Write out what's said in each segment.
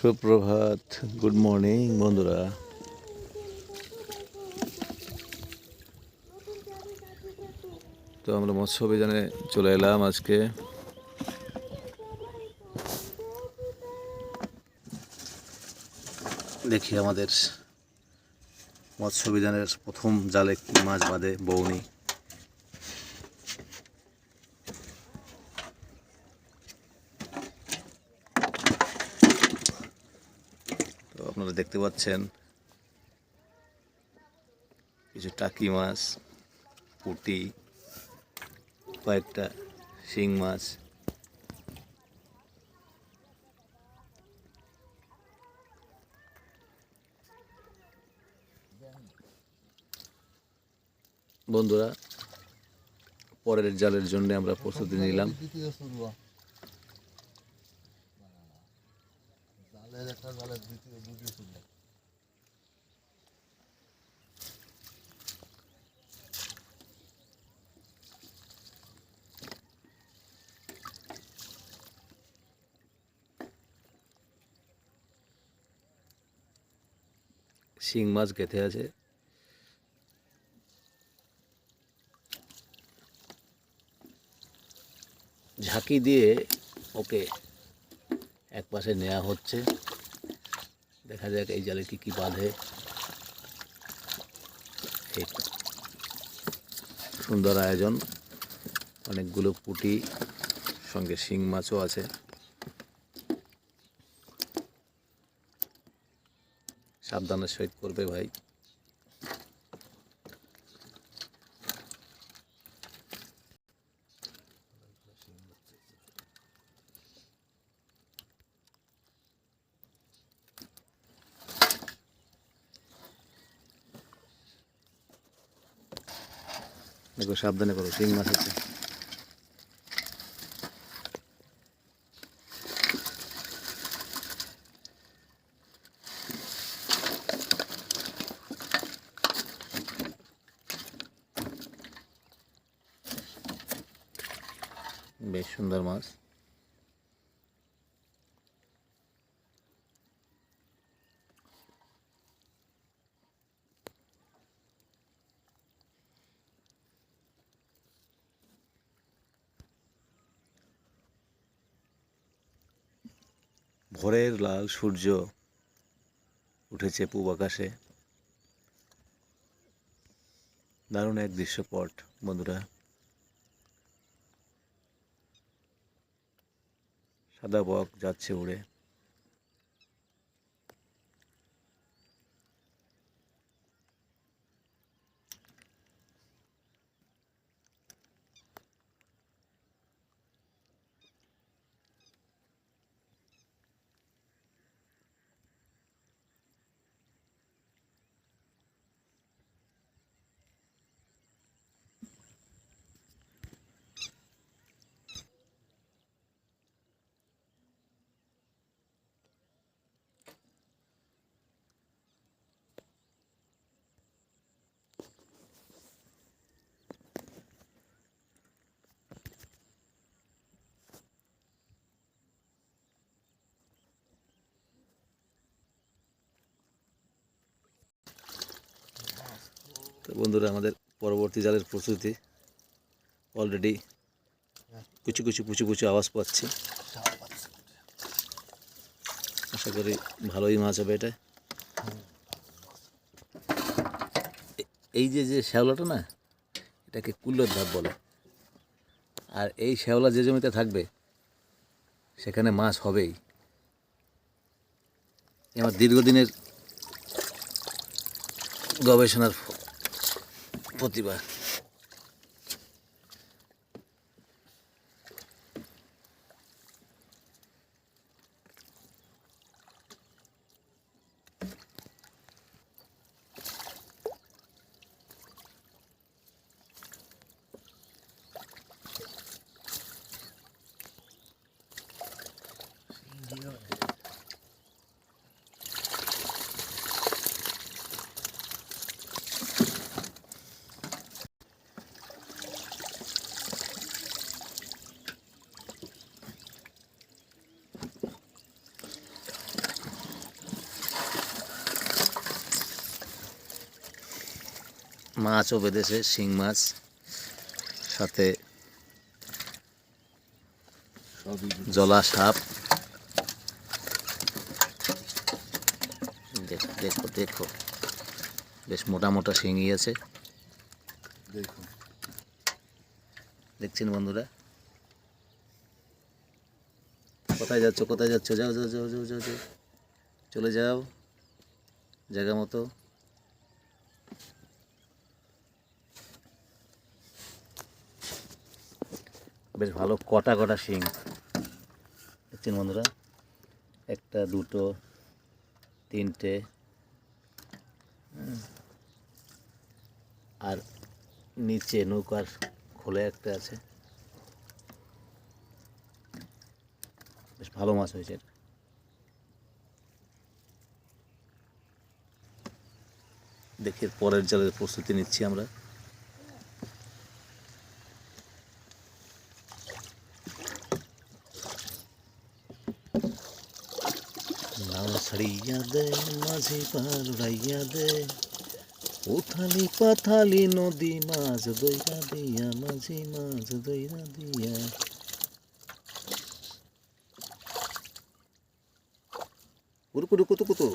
সুপ্রভাত। Good morning বন্ধুরা। তো আমরা মৎস্য অভিযানে চলে এলাম আজকে। দেখি আমাদের মৎস্য অভিযানের প্রথম জালে মাছ বাঁধে বৌনি তো আপনারা দেখতে পাচ্ছেন। কিছু টাকি মাছ, পুঁটি, কয়েকটা শিং মাছ। বন্ধুরা, পরের জালের জন্য আমরা প্রস্তুতি নিলাম দ্বিতীয় শুরু জালের একটা দ্বিতীয় দ্বিতীয় শিং মাছ গেঁথে আছে। ঝাঁকি দিয়ে ওকে এক পাশে নেওয়া হচ্ছে। দেখা যাক এই জালে কি কি বাঁধে। এই। সুন্দর আয়োজন। অনেকগুলো পুঁটি, সঙ্গে শিং মাছও আছে। সাবধানের সহিত করবে ভাই। দেখো সাবধানে করো শিং মাছ আছে। বেশ সুন্দর মাছ। ভোরের লাল সূর্য উঠেছে পূব আকাশে। দারুণ এক দৃশ্যপট বন্ধুরা। সাদা বক যাচ্ছে উড়ে। তো বন্ধুরা, আমাদের পরবর্তী জালের প্রস্তুতি। অলরেডি কুচু কুচু কুচু কুচু আওয়াজ পাচ্ছি। আশা করি ভালোই মাছ হবে এটা। এই যে যে শ্যাওলাটা না, এটাকে কুল্লোর ধাপ বলে। আর এই শ্যাওলা যে জমিতে থাকবে, সেখানে মাছ হবেই। আমার দীর্ঘদিনের গবেষণার প্রতিভা। মাছও বেঁধেছে শিং মাছ। সাথে জলা সাপ দেখো দেখো দেখো। বেশ মোটা মোটা শিঙি আছে। দেখুন। দেখছেন বন্ধুরা? কোথায় যাচ্ছ কোথায় যাচ্ছ? যাও যাও যাও যাও যাও যাও। চলে যাও। জায়গা মতো। বেশ ভালো কটা কটা শিং। দেখছেন বন্ধুরা? একটা, দুটো, তিনটে আর নিচে নৌকার খোলে একটা আছে। বেশ ভালো মাছ হয়েছে এটা। দেখি পরের জালের প্রস্তুতি নিচ্ছি আমরা। ছাড়িয়া দে, মাঝি পার উড়াইয়া দে। উথালি পাথালি নদী মাছ দইরা দিয়া, মাঝি মাছ দইরা দিয়া। কুরকুরু কুতু কুতু।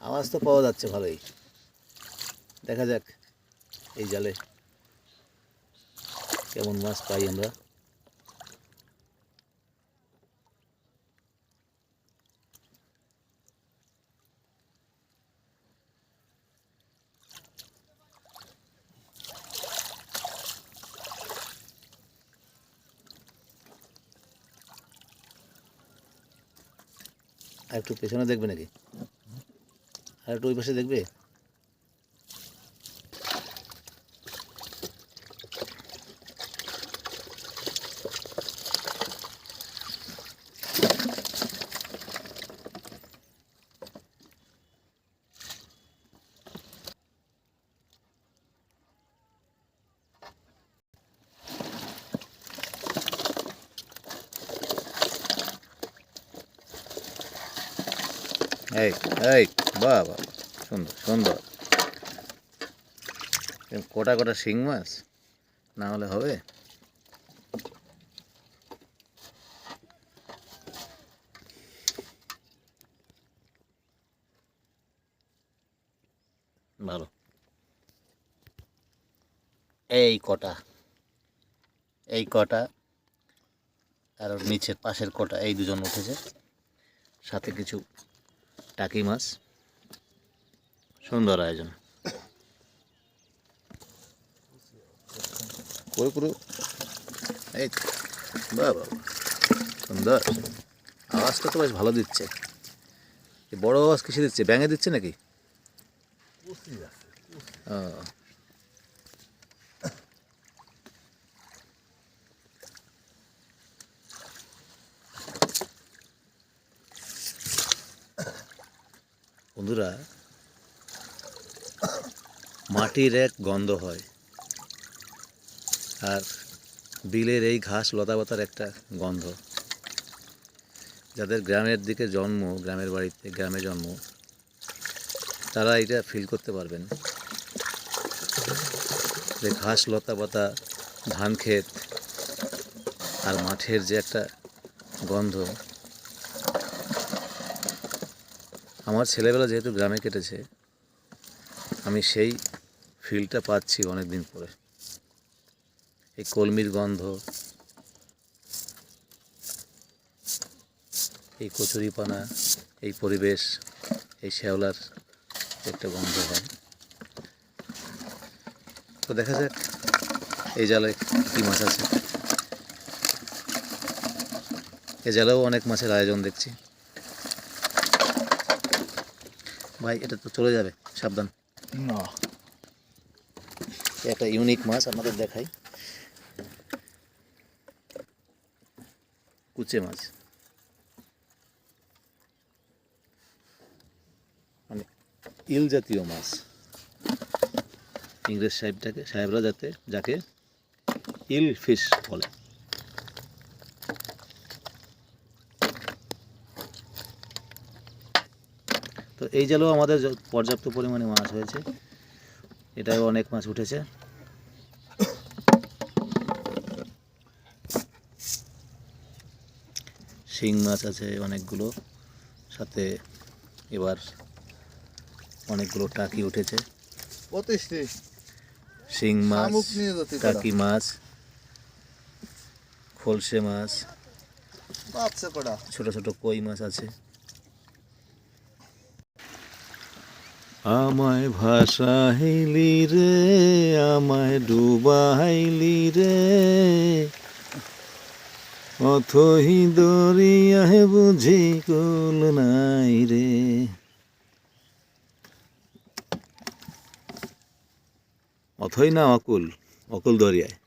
আওয়াজ তো পাওয়া যাচ্ছে ভালোই। দেখা যাক এই জালে কেমন মাছ পাই আমরা। আর একটু পেছনে দেখবে নাকি? আর একটু ওই পাশে দেখবে? এই এই বাহ সুন্দর সুন্দর। কোটা কোটা শিং মাছ? না হলে হবে? ভালো। এই কটা এই কটা, আর নিচের পাশের কটা, এই দুজন উঠেছে। সাথে কিছু টাকি মাছ। সুন্দর আয়োজন। এই বা সুন্দর। আওয়াজটা তো বেশ ভালো দিচ্ছে। এই বড় আওয়াজ কিসে দিচ্ছে? ব্যাঙে দিচ্ছে নাকি? ও। বন্ধুরা, মাটির এক গন্ধ হয় আর বিলের এই ঘাস লতাপাতার একটা গন্ধ। যাদের গ্রামের দিকে জন্ম, গ্রামের বাড়িতে, গ্রামে জন্ম, তারা এটা ফিল করতে পারবেন। যে ঘাস লতা পাতা ধান ক্ষেত আর মাঠের যে একটা গন্ধ আমার ছেলেবেলা যেহেতু গ্রামে কেটেছে, আমি সেই ফিলটা পাচ্ছি অনেক দিন পরে। এই কলমির গন্ধ, এই কচুরিপানা এই পরিবেশ, এই শ্যাওলার একটা গন্ধ হয়। তো দেখা যাক এই জালে কী মাছ আছে। এ জালেও অনেক মাছের আয়োজন দেখছি। ভাই এটা তো চলে যাবে সাবধান। না। একটা ইউনিক মাছ আপনাদের দেখাই। কুচে মাছ। মানে ইল জাতীয় মাছ। ইংরেজ সাহেবটাকে সাহেবরা যাতে যাকে ইল ফিশ বলে। এই জালেও আমাদের পর্যাপ্ত পরিমাণে মাছ হয়েছে। এটাও অনেক মাছ উঠেছে। শিং মাছ আছে অনেকগুলো। সাথে এবার অনেকগুলো টাকি উঠেছে। শিং মাছ টাকি মাছ খলসে মাছ ছোট ছোট কই মাছ আছে। আমায় ভাসাইলি রে, আমায় ডুবাইলি রে। অথই দরিয়ায় বুঝি কুল নাই রে। অথই না অকুল অকুল দরিয়ায়।